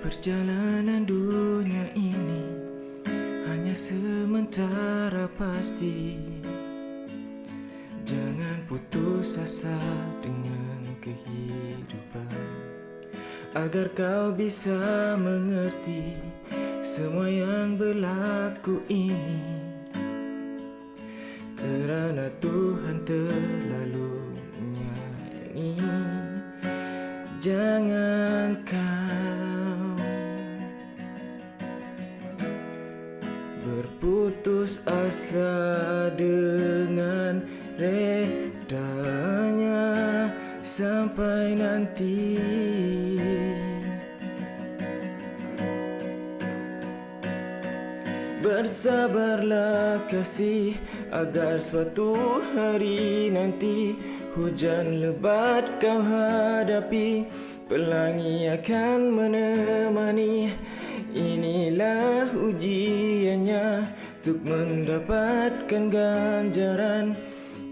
Perjalanan dunia ini hanya sementara pasti. Jangan putus asa dengan kehidupan. Agar kau bisa mengerti semua yang berlaku ini. Kerana Tuhan terlalu menyayangi Jangan kau Berputus asa dengan redanya Sampai nanti. Bersabarlah kasih agar suatu hari nanti Hujan lebat kau hadapi. Pelangi akan menemani. Inilah ujiannya Untuk mendapatkan ganjaran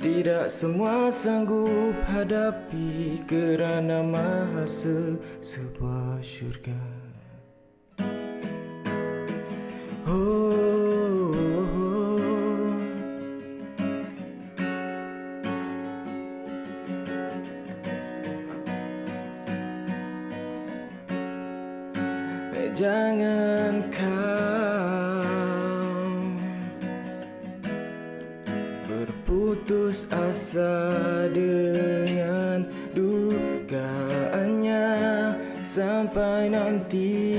Tidak semua sanggup hadapi Kerana maha sebuah syurga Oh, oh, oh. Jangan kau berputus asa dengan dugaannya sampai nanti.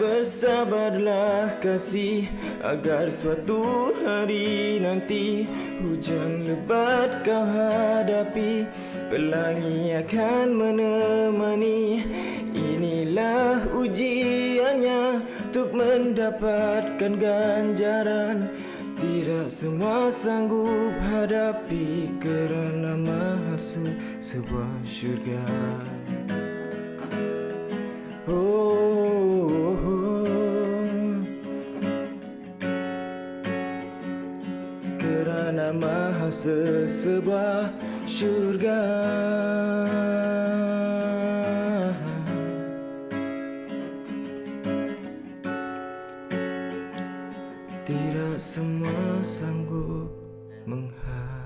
Bersabarlah kasih agar suatu hari nanti Hujan lebat kau hadapi. Pelangi akan menemani. Inilah ujiannya Untuk mendapatkan ganjaran Tidak semua sanggup hadapi Kerana maha sebuah syurga Oh, oh, oh. Kerana sebuah syurga Tidak semua sanggup menghadapi